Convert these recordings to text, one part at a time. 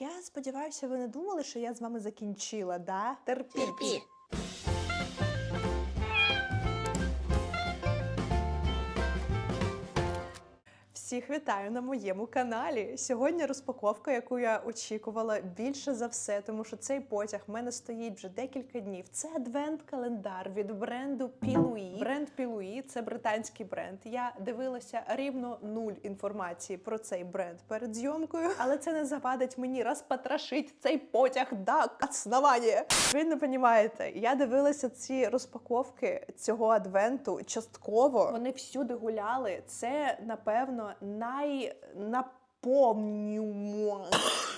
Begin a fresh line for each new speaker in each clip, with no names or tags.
Я сподіваюся, ви не думали, що я з вами закінчила, да? Терпіть. Всіх вітаю на моєму каналі. Сьогодні розпаковка, яку я очікувала більше за все, тому що цей потяг в мене стоїть вже декілька днів. Це адвент-календар від бренду Пілуї. Бренд Пілуї це британський бренд. Я дивилася рівно нуль інформації про цей бренд перед зйомкою, але це не завадить мені розпотрошити цей потяг до основання. Ви не розумієте, я дивилася ці розпаковки цього адвенту частково. Вони всюди гуляли. Це напевно най наповнюємо.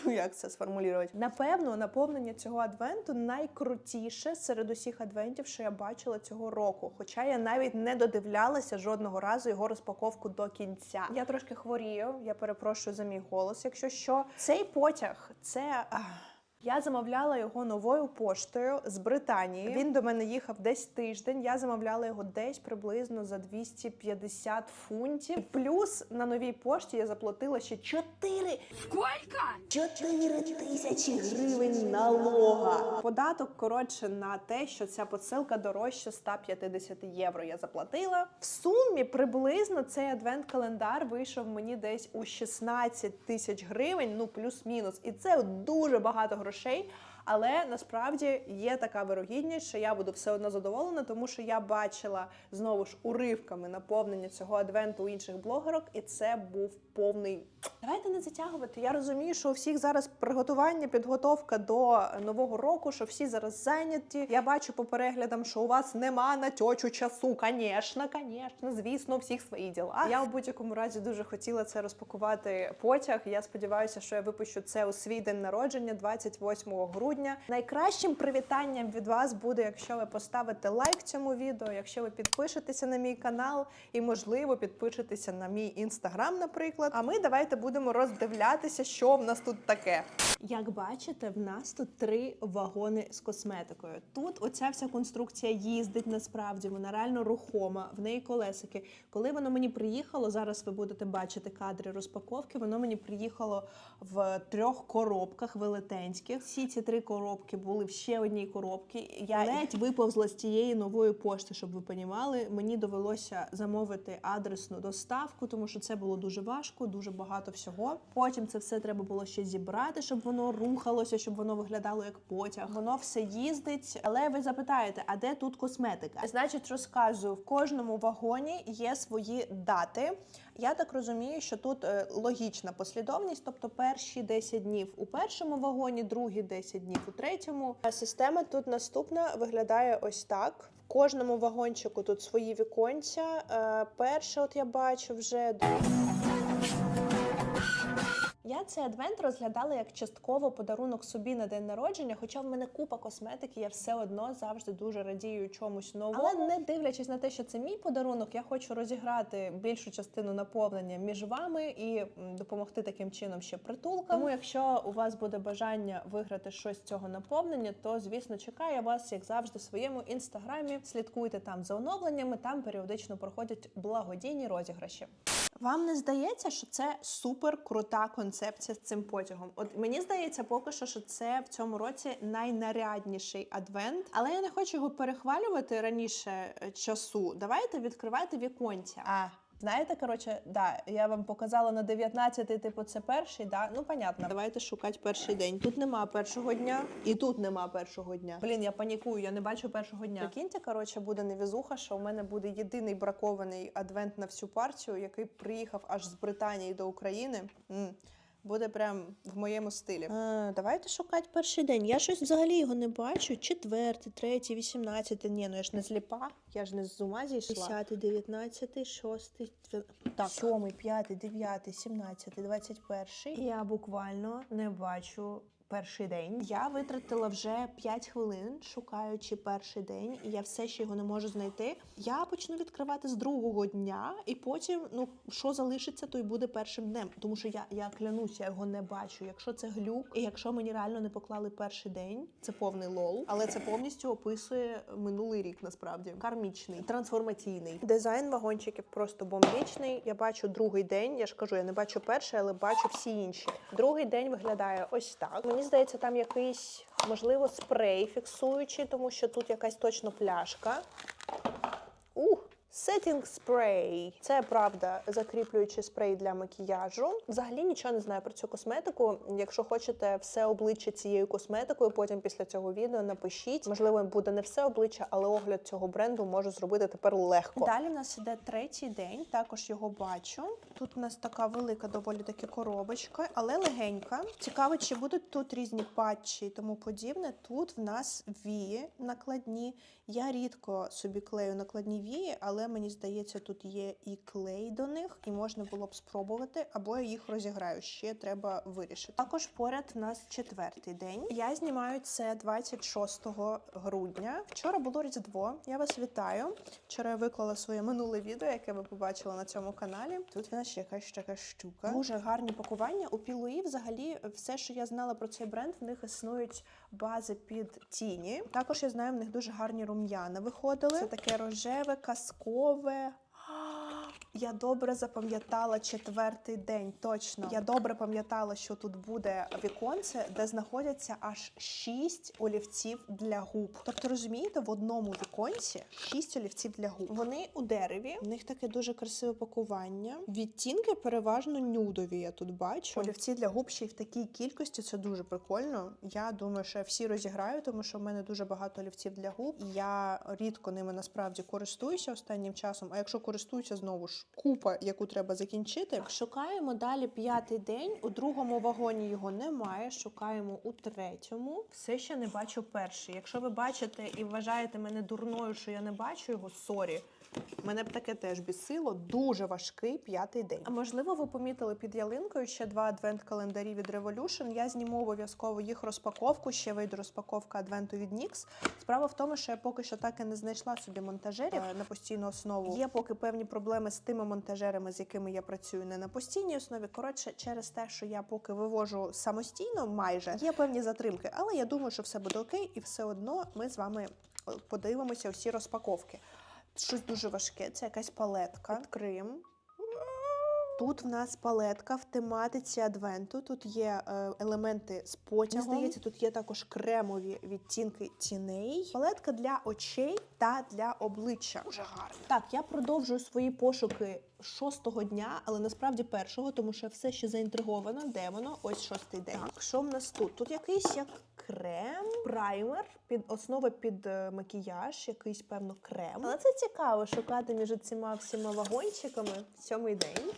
Як це сформулювати? Напевно, наповнення цього адвенту найкрутіше серед усіх адвентів, що я бачила цього року. Хоча я навіть не додивлялася жодного разу його розпаковку до кінця. Я трошки хворію. Я перепрошую за мій голос. Якщо що, цей потяг це. Я замовляла його новою поштою з Британії. Він до мене їхав десь тиждень. Я замовляла його десь приблизно за 250 фунтів. Плюс на новій пошті я заплатила ще 4
Сколько?
4 тисячі гривень налога. Податок коротше на те, що ця посилка дорожча 150 євро. Я заплатила. В сумі приблизно цей адвент-календар вийшов мені десь у 16 тисяч гривень, ну плюс-мінус. І це дуже багато грошей. crochê Але насправді є така вирогідність, що я буду все одно задоволена, тому що я бачила знову ж уривками наповнення цього адвенту у інших блогерок, і це був повний. Давайте не затягувати. Я розумію, що у всіх зараз приготування, підготовка до нового року, що всі зараз зайняті. Я бачу по переглядам, що у вас нема на тьочу часу. Звісно, звісно, звісно, у всіх свої діла. Я в будь-якому разі дуже хотіла це розпакувати потяг. Я сподіваюся, що я випущу це у свій день народження, 28 грудня. Найкращим привітанням від вас буде, якщо ви поставите лайк цьому відео, якщо ви підпишетеся на мій канал і, можливо, підпишетеся на мій інстаграм, наприклад. А ми давайте будемо роздивлятися, що в нас тут таке. Як бачите, в нас тут три вагони з косметикою. Тут оця вся конструкція їздить насправді, вона реально рухома, в неї колесики. Коли воно мені приїхало, зараз ви будете бачити кадри розпаковки. Воно мені приїхало в трьох коробках велетенських. Всі ці три коробки були в ще одній коробці. Я ледь виповзла з тієї нової пошти, щоб ви понімали. Мені довелося замовити адресну доставку, тому що це було дуже важко, дуже багато всього. Потім це все треба було ще зібрати, щоб воно рухалося, щоб воно виглядало як потяг. Воно все їздить. Але ви запитаєте, а де тут косметика? Значить, розказую, в кожному вагоні є свої дати. Я так розумію, що тут е, логічна послідовність, тобто перші 10 днів у першому вагоні, другі 10 днів у третьому. А система тут наступна виглядає ось так. В кожному вагончику тут свої віконця. Е, Перше, от я бачу вже я цей адвент розглядала як частково подарунок собі на день народження, хоча в мене купа косметики, я все одно завжди дуже радію чомусь новому. Але не дивлячись на те, що це мій подарунок, я хочу розіграти більшу частину наповнення між вами і допомогти таким чином ще притулкам. Тому, якщо у вас буде бажання виграти щось з цього наповнення, то звісно чекаю вас, як завжди, в своєму інстаграмі. Слідкуйте там за оновленнями, там періодично проходять благодійні розіграші. Вам не здається, що це супер крута концепція з цим потягом? От мені здається, поки що, що це в цьому році найнарядніший адвент, але я не хочу його перехвалювати раніше е, часу. Давайте відкривайте віконця. А. Знаєте, коротше, да, я вам показала на 19-й, типу, це перший, да? Ну, понятно. Давайте шукати перший день. Тут нема першого дня, і тут нема першого дня. Блін, я панікую, я не бачу першого дня. Прикиньте, коротше, буде невізуха, що у мене буде єдиний бракований адвент на всю партію, який приїхав аж з Британії до України. М. Буде прям в моєму стилі. А, давайте шукати перший день. Я щось взагалі його не бачу. Четвертий, третій, вісімнадцятий. Ні, ну я ж не сліпа, я ж не з ума зійшла. Десятий, дев'ятнадцятий, шостий, так. сьомий, п'ятий, дев'ятий, сімнадцятий, двадцять перший. Я буквально не бачу перший день. Я витратила вже 5 хвилин, шукаючи перший день, і я все ще його не можу знайти. Я почну відкривати з другого дня, і потім, ну що залишиться, то й буде першим днем. Тому що я, я клянуся, я його не бачу. Якщо це глюк, і якщо мені реально не поклали перший день, це повний лол, але це повністю описує минулий рік. Насправді кармічний, трансформаційний дизайн вагончиків просто бомбічний. Я бачу другий день. Я ж кажу, я не бачу перший, але бачу всі інші. Другий день виглядає ось так. Мені здається, там якийсь можливо спрей фіксуючий, тому що тут якась точно пляшка. Ух! Setting spray. Це правда закріплюючий спрей для макіяжу. Взагалі нічого не знаю про цю косметику. Якщо хочете все обличчя цією косметикою, потім після цього відео напишіть. Можливо, буде не все обличчя, але огляд цього бренду можу зробити тепер легко. Далі в нас іде третій день. Також його бачу. Тут у нас така велика, доволі таки коробочка, але легенька. Цікаво, чи будуть тут різні патчі і тому подібне. Тут в нас вії накладні. Я рідко собі клею накладні вії, але мені здається, тут є і клей до них, і можна було б спробувати, або я їх розіграю. Ще треба вирішити. Також поряд в нас четвертий день. Я знімаю це 26 грудня. Вчора було різдво. Я вас вітаю. Вчора я виклала своє минуле відео, яке ви побачили на цьому каналі. Тут в нас ще якась така штука. Дуже гарні пакування. У Пілуї взагалі все, що я знала про цей бренд, в них існують бази під тіні. Також я знаю, в них дуже гарні рум'яна виходили. Це таке рожеве, казкове. over. Я добре запам'ятала четвертий день. Точно я добре пам'ятала, що тут буде віконце, де знаходяться аж шість олівців для губ. Тобто, розумієте, в одному віконці шість олівців для губ. Вони у дереві. У них таке дуже красиве пакування. Відтінки переважно нюдові. Я тут бачу. Олівці для губ ще й в такій кількості. Це дуже прикольно. Я думаю, що я всі розіграю, тому що в мене дуже багато олівців для губ. Я рідко ними насправді користуюся останнім часом. А якщо користуюся, знову ж купа, яку треба закінчити. Шукаємо далі п'ятий день. У другому вагоні його немає. Шукаємо у третьому. Все ще не бачу перший. Якщо ви бачите і вважаєте мене дурною, що я не бачу його, сорі. Мене б таке теж бісило. Дуже важкий п'ятий день. А можливо, ви помітили під ялинкою ще два адвент-календарі від Revolution. Я зніму обов'язково їх розпаковку. Ще вийде розпаковка адвенту від NYX. Справа в тому, що я поки що так і не знайшла собі монтажерів на постійну основу. Є поки певні проблеми з тими монтажерами, з якими я працюю не на постійній основі. Коротше, через те, що я поки вивожу самостійно, майже є певні затримки, але я думаю, що все буде окей, і все одно ми з вами подивимося всі розпаковки. Щось дуже важке, це якась палетка. Відкриємо. Тут в нас палетка в тематиці адвенту. Тут є е, елементи з потягом. Мені здається, тут є також кремові відтінки тіней. Палетка для очей та для обличчя. Дуже гарно. Так, я продовжую свої пошуки шостого дня, але насправді першого, тому що я все ще заінтригована. Де воно? Ось шостий день. Так, що в нас тут? Тут якийсь як крем, праймер, під основа під е, макіяж, якийсь певно крем. Але це цікаво шукати між цими всіма вагончиками сьомий день.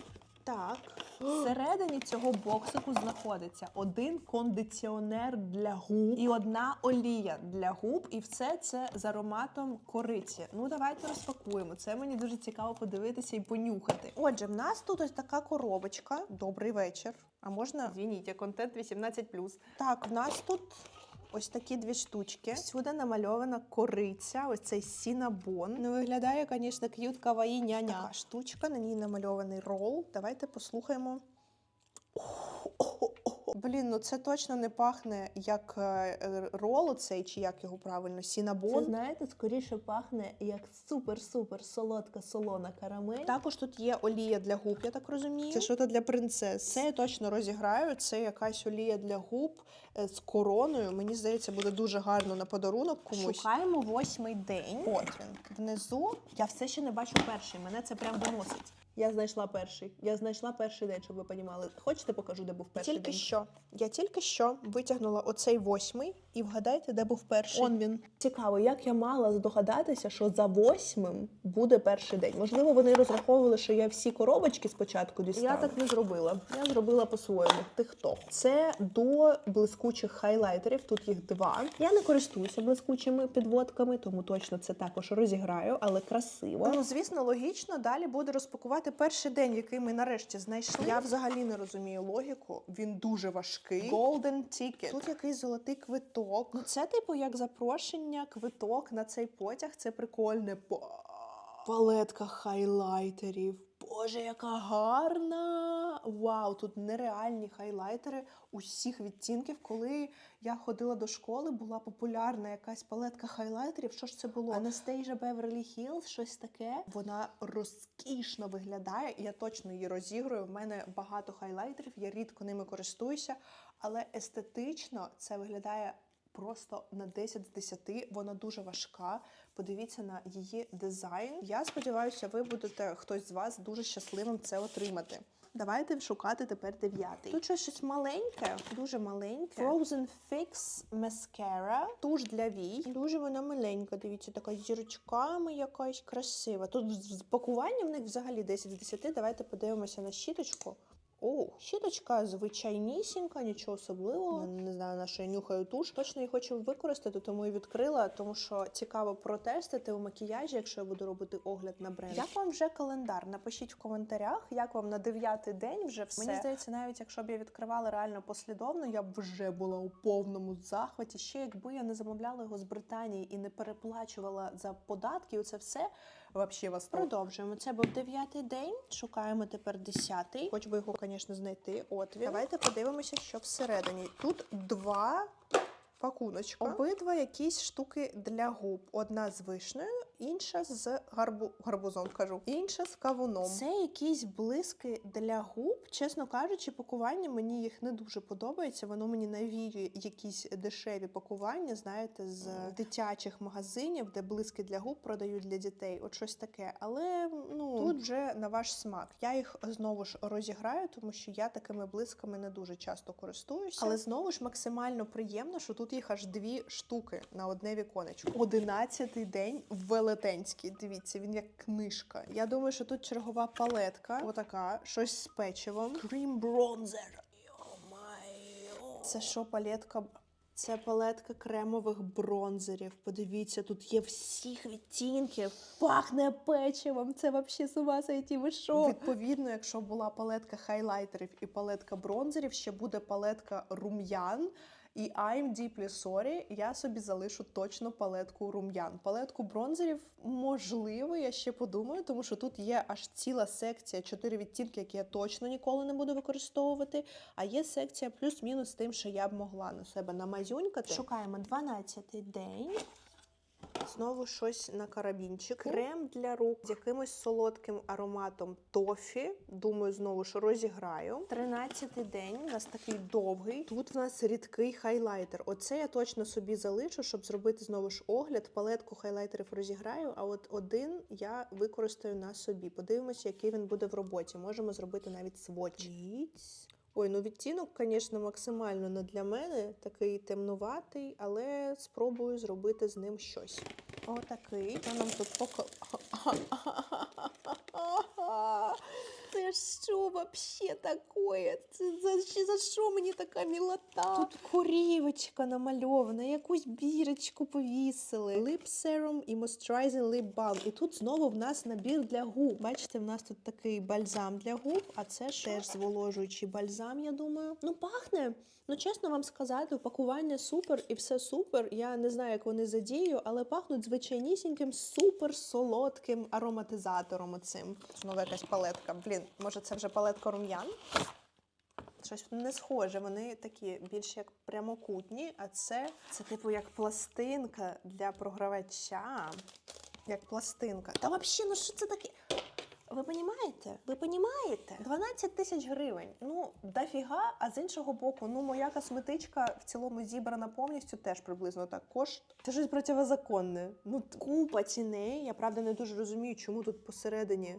Так, всередині цього боксику знаходиться один кондиціонер для губ і одна олія для губ, і все це з ароматом кориці. Ну давайте розпакуємо. Це мені дуже цікаво подивитися і понюхати. Отже, в нас тут ось така коробочка. Добрий вечір. А можна Звініть, контент 18+. Так, в нас тут Ось такі дві штучки. Всюди намальована кориця, ось цей сінабон. Ну, виглядає, звісно, к'ют каваї няня. Така штучка, на ній намальований рол. Давайте послухаємо. Блін, ну це точно не пахне як е, рол оцей, чи як його правильно, сінабон.
Це, знаєте, скоріше пахне як супер-супер солодка солона карамель.
Також тут є олія для губ, я так розумію. Це щось для принцес. Це я точно розіграю. Це якась олія для губ е, з короною. Мені здається, буде дуже гарно на подарунок комусь. Шукаємо восьмий день. От він. Внизу я все ще не бачу перший. Мене це прям виносить.
Я знайшла перший. Я знайшла перший день, щоб ви понімали. Хочете, покажу, де був перший
Тільки
день?
що я тільки що витягнула оцей восьмий, І вгадайте, де був перший.
Он він. Цікаво, як я мала здогадатися, що за восьмим буде перший день. Можливо, вони розраховували, що я всі коробочки спочатку дістану.
Я так
не зробила. Я зробила по-своєму. Ти хто? Це до блискучих хайлайтерів. Тут їх два. Я не користуюся блискучими підводками, тому точно це також розіграю, але красиво.
Ну, звісно, логічно. Далі буде розпакувати перший день, який ми нарешті знайшли. Я взагалі не розумію логіку. Він дуже важкий. Golden ticket. Тут якийсь золотий квиток. Ну, це, типу, як запрошення, квиток на цей потяг. Це прикольне. Палетка хайлайтерів. Боже, яка гарна! Вау, тут нереальні хайлайтери усіх відтінків. Коли я ходила до школи, була популярна якась палетка хайлайтерів. Що ж це було? Анастейжа Беверлі Хіллз, щось таке. Вона розкішно виглядає. Я точно її розіграю. В мене багато хайлайтерів, я рідко ними користуюся, але естетично це виглядає. Просто на 10 з 10. Вона дуже важка. Подивіться на її дизайн. Я сподіваюся, ви будете хтось з вас дуже щасливим це отримати. Давайте шукати тепер дев'ятий. Тут щось, маленьке, дуже маленьке. Frozen Fix Mascara. Туш для вій. Дуже вона маленька. Дивіться, така з зірочками якась красива. Тут з пакування в них взагалі 10 з 10. Давайте подивимося на щіточку. О, щіточка звичайнісінька, нічого особливого. Не, не знаю, на що я нюхаю туш. Точно її хочу використати, тому і відкрила, тому що цікаво протестити у макіяжі, якщо я буду робити огляд на бренд. Як вам вже календар? Напишіть в коментарях, як вам на дев'ятий день вже все. Мені здається, навіть якщо б я відкривала реально послідовно, я б вже була у повному захваті. Ще якби я не замовляла його з Британії і не переплачувала за податки, це все. Вообще вас продовжуємо. Це був дев'ятий день. Шукаємо тепер десятий. Хоч би його, звісно, знайти. От він. Давайте подивимося, що всередині. Тут два пакуночка. Обидва якісь штуки для губ. Одна з вишнею, інша з гарбу... гарбузом, кажу, інша з кавуном. Це якісь блиски для губ. Чесно кажучи, пакування мені їх не дуже подобається. Воно мені навіює якісь дешеві пакування, знаєте, з дитячих магазинів, де блиски для губ продають для дітей. От щось таке. Але ну тут вже на ваш смак. Я їх знову ж розіграю, тому що я такими блисками не дуже часто користуюся. Але знову ж максимально приємно, що тут їх аж дві штуки на одне віконечко. Одинадцятий день велетенський. Дивіться, він як книжка. Я думаю, що тут чергова палетка. Отака, щось з печивом. Cream bronzer. Це що палетка? Це палетка кремових бронзерів. Подивіться, тут є всіх відтінків. Пахне печивом. Це взагалі з ума сойти. Ви що? Відповідно, якщо була палетка хайлайтерів і палетка бронзерів, ще буде палетка рум'ян. І I'm deeply sorry, я собі залишу точно палетку рум'ян. Палетку бронзерів, можливо, я ще подумаю, тому що тут є аж ціла секція, чотири відтінки, які я точно ніколи не буду використовувати. А є секція плюс-мінус тим, що я б могла на себе намазюнькати. Шукаємо 12-й день. Знову щось на карабінчик. Крем для рук з якимось солодким ароматом тофі. Думаю, знову ж розіграю. Тринадцятий день у нас такий довгий. Тут в нас рідкий хайлайтер. Оце я точно собі залишу, щоб зробити знову ж огляд. Палетку хайлайтерів розіграю. А от один я використаю на собі. Подивимося, який він буде в роботі. Можемо зробити навіть сводч. Ой, ну відтінок, звісно, максимально не для мене, такий темнуватий, але спробую зробити з ним щось. Отакий. Що нам тут поко... Вообще такое? Це за, за що мені така мілота? Тут корівочка намальована, якусь бірочку повісили. Lip serum і moisturizing lip balm. І тут знову в нас набір для губ. Бачите, в нас тут такий бальзам для губ, а це ж теж зволожуючий бальзам, я думаю. Ну, пахне. Ну, чесно вам сказати, упакування супер і все супер. Я не знаю, як вони задіють, але пахнуть звичайнісіньким супер солодким ароматизатором. Оцим. Знову якась палетка. Блін, може це вже палетка рум'ян? Щось не схоже, вони такі більш як прямокутні, а це, це типу як пластинка для програвача. Як пластинка. Та взагалі, ну що це таке? Ви понімаєте? Ви понімаєте? 12 тисяч гривень. Ну, дофіга, а з іншого боку, ну моя косметичка в цілому зібрана повністю теж приблизно так коштує. Це щось противозаконне. Ну, купа ціней. Я правда не дуже розумію, чому тут посередині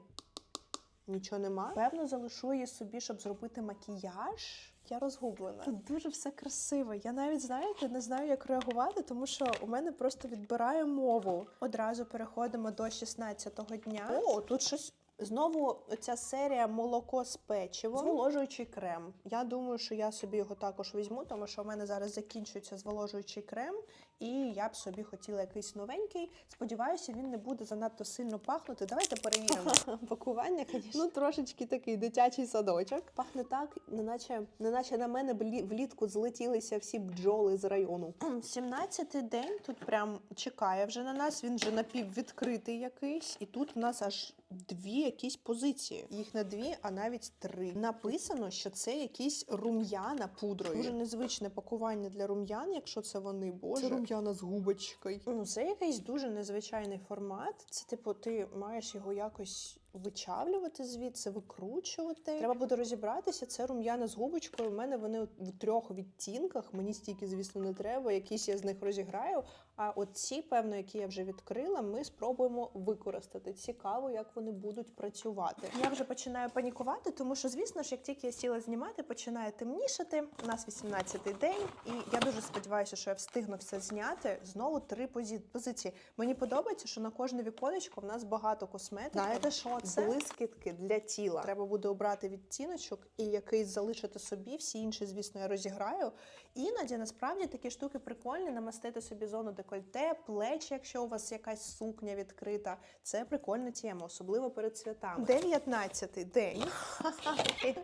нічого нема. Певно, залишу її собі, щоб зробити макіяж. Я розгублена. Тут дуже все красиво. Я навіть знаєте, не знаю, як реагувати, тому що у мене просто відбирає мову. Одразу переходимо до 16-го дня. О, тут щось. Знову ця серія молоко з печивом. Зволожуючий крем. Я думаю, що я собі його також візьму, тому що у мене зараз закінчується зволожуючий крем, і я б собі хотіла якийсь новенький. Сподіваюся, він не буде занадто сильно пахнути. Давайте перевіримо. Пакування, звісно.
Ну, трошечки такий дитячий садочок.
Пахне так, неначе, неначе на мене влітку злетілися всі бджоли з району. 17-й день тут прям чекає вже на нас. Він вже напіввідкритий якийсь, і тут у нас аж дві якісь позиції. Їх не дві, а навіть три. Написано, що це якісь рум'яна пудрою. Дуже незвичне пакування для рум'ян, якщо це вони, боже.
Це рум'яна з губочкою.
Ну, це якийсь дуже незвичайний формат. Це, типу, ти маєш його якось вичавлювати звідси, викручувати. Треба буде розібратися. Це рум'яна з губочкою. У мене вони в трьох відтінках. Мені стільки, звісно, не треба. Якісь я з них розіграю. А от ці, певно, які я вже відкрила, ми спробуємо використати. Цікаво, як вони будуть працювати. Я вже починаю панікувати, тому що, звісно ж, як тільки я сіла знімати, починає темнішати. У нас 18-й день, і я дуже сподіваюся, що я встигну все зняти. Знову три позиції. Мені подобається, що на кожне віконечко в нас багато косметики.
Знаєте, що це?
Блискітки для тіла. Треба буде обрати відтіночок і якийсь залишити собі. Всі інші, звісно, я розіграю. Іноді насправді такі штуки прикольні. Намастити собі зону декольте, плечі, якщо у вас якась сукня відкрита. Це прикольна тема, особливо перед святами. 19-й день.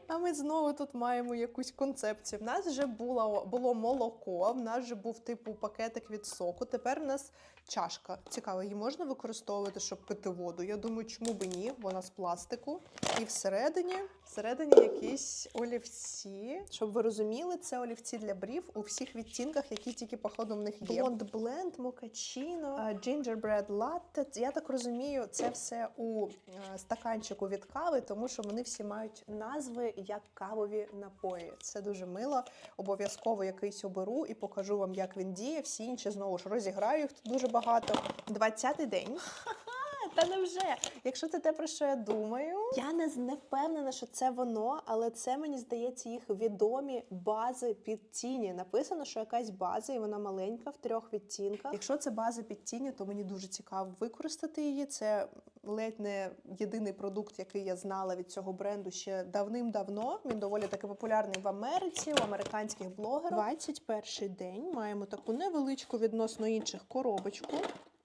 А ми знову тут маємо якусь концепцію. В нас вже було, було молоко, в нас вже був типу пакетик від соку. Тепер в нас чашка. Цікаво, її можна використовувати, щоб пити воду. Я думаю, чому би ні? Вона з пластику. І всередині, всередині якісь олівці. Щоб ви розуміли, це олівці для брів у всіх відтінках, які тільки походу в них є. Blonde Blend, Mochaccino, е, Gingerbread Latte. Я так розумію, це все у е, стаканчику від кави, тому що вони всі мають назви як кавові напої. Це дуже мило. Обов'язково якийсь оберу і покажу вам, як він діє. Всі інші знову ж розіграю їх тут дуже багато. 20-й день. Та невже? Якщо це те, про що я думаю, я не, не впевнена, що це воно, але це мені здається їх відомі бази під тіні. Написано, що якась база, і вона маленька в трьох відтінках. Якщо це база під тіні, то мені дуже цікаво використати її. Це ледь не єдиний продукт, який я знала від цього бренду ще давним-давно. Він доволі таки популярний в Америці, у американських блогерів. 21 день маємо таку невеличку відносно інших коробочку.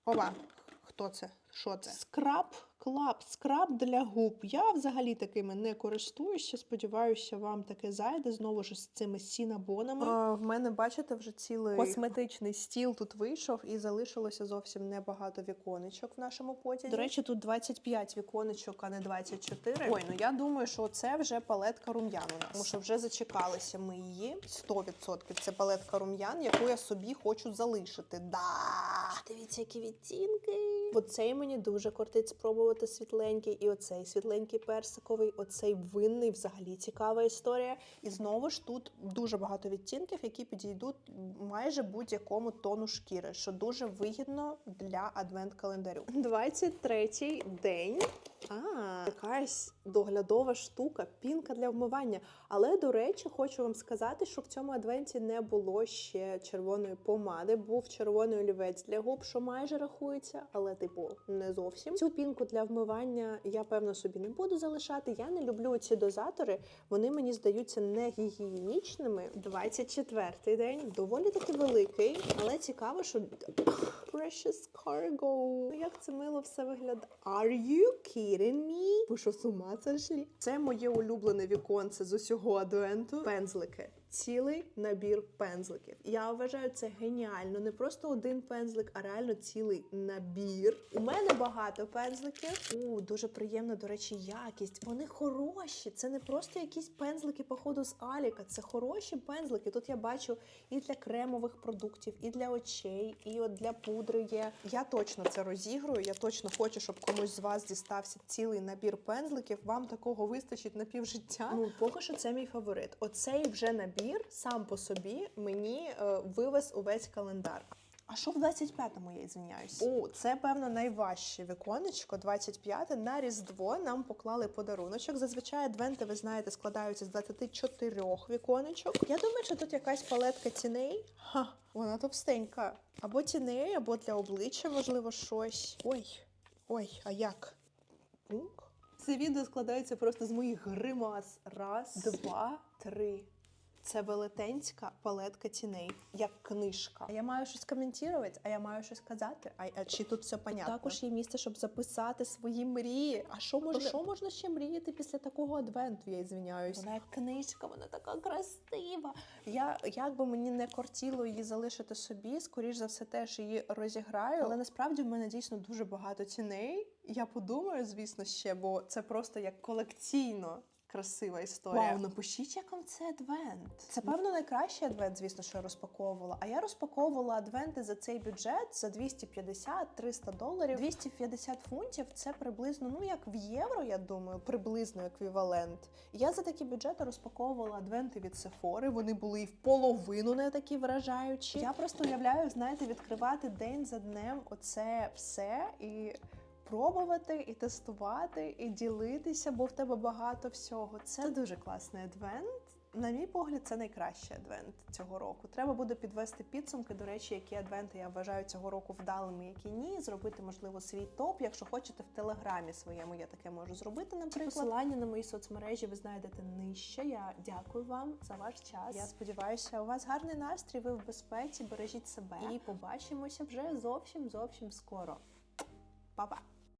Ова, хто це? Що це? Скраб Клаб, скраб для губ. Я взагалі такими не користуюся. Сподіваюся, вам таке зайде знову ж з цими сінабонами. А, в мене, бачите, вже цілий косметичний стіл тут вийшов і залишилося зовсім небагато віконечок в нашому потязі. До речі, тут 25 віконечок, а не 24. Ой, ну я думаю, що це вже палетка рум'ян у нас. Тому що вже зачекалися ми її. 100% це палетка рум'ян, яку я собі хочу залишити. Да! Дивіться, які відтінки. Оцей мені дуже кортить спробувати світленький, і оцей світленький персиковий, оцей винний, взагалі цікава історія. І знову ж тут дуже багато відтінків, які підійдуть майже будь-якому тону шкіри, що дуже вигідно для адвент-календарю. 23-й день. А, якась доглядова штука, пінка для вмивання. Але, до речі, хочу вам сказати, що в цьому адвенті не було ще червоної помади, був червоний олівець для губ, що майже рахується, але типу не зовсім. Цю пінку для вмивання я певно собі не буду залишати. Я не люблю ці дозатори. Вони мені здаються не гігієнічними. 24-й день доволі таки великий, але цікаво, що Precious Cargo. Як це мило все виглядає. Are you kidding me? Ви що з ума зайшли? Це моє улюблене віконце з усього адуенту Пензлики. Цілий набір пензликів. Я вважаю це геніально. Не просто один пензлик, а реально цілий набір. У мене багато пензликів. У дуже приємна, до речі, якість. Вони хороші. Це не просто якісь пензлики, походу, з Аліка. Це хороші пензлики. Тут я бачу і для кремових продуктів, і для очей, і от для пудри є. Я точно це розігрую. Я точно хочу, щоб комусь з вас дістався цілий набір пензликів. Вам такого вистачить на півжиття. Ну поки що це мій фаворит. Оцей вже набір сам по собі мені е, вивез увесь календар.
А що в 25-му, я звиняюсь?
О, це певно найважче віконечко. 25-те. на Різдво нам поклали подаруночок. Зазвичай адвенти, ви знаєте, складаються з 24 віконечок. Я думаю, що тут якась палетка тіней. Ха, вона товстенька. Або тіней, або для обличчя, можливо, щось. Ой, ой, а як? Пунк. Це відео складається просто з моїх гримас. Раз, два, три. Це велетенська палетка тіней, як книжка. Я маю щось коментувати, а я маю щось казати. А, а чи тут все понятно? Також є місце, щоб записати свої мрії. А що можна, що можна ще мріяти після такого адвенту? Я звиняюсь. Вона як книжка, вона така красива. Я як би мені не кортіло її залишити собі, скоріш за все, теж її розіграю. Але насправді в мене дійсно дуже багато ціней. Я подумаю, звісно, ще, бо це просто як колекційно. Красива історія. Вау, напишіть, як вам це адвент. Це певно найкращий адвент, звісно, що я розпаковувала. А я розпаковувала адвенти за цей бюджет за 250-300 доларів. 250 фунтів це приблизно, ну як в євро, я думаю, приблизно еквівалент. Я за такі бюджети розпаковувала адвенти від Sephora. Вони були і в половину не такі вражаючі. Я просто уявляю, знаєте, відкривати день за днем оце все і пробувати і тестувати, і ділитися, бо в тебе багато всього. Це дуже класний адвент. На мій погляд, це найкращий адвент цього року. Треба буде підвести підсумки. До речі, які адвенти я вважаю цього року вдалими, які ні. Зробити, можливо, свій топ. Якщо хочете, в телеграмі своєму я таке можу зробити. Наприклад, посилання на мої соцмережі ви знайдете нижче. Я дякую вам за ваш час. Я сподіваюся, у вас гарний настрій. Ви в безпеці. Бережіть себе і побачимося вже зовсім зовсім скоро. Па-па!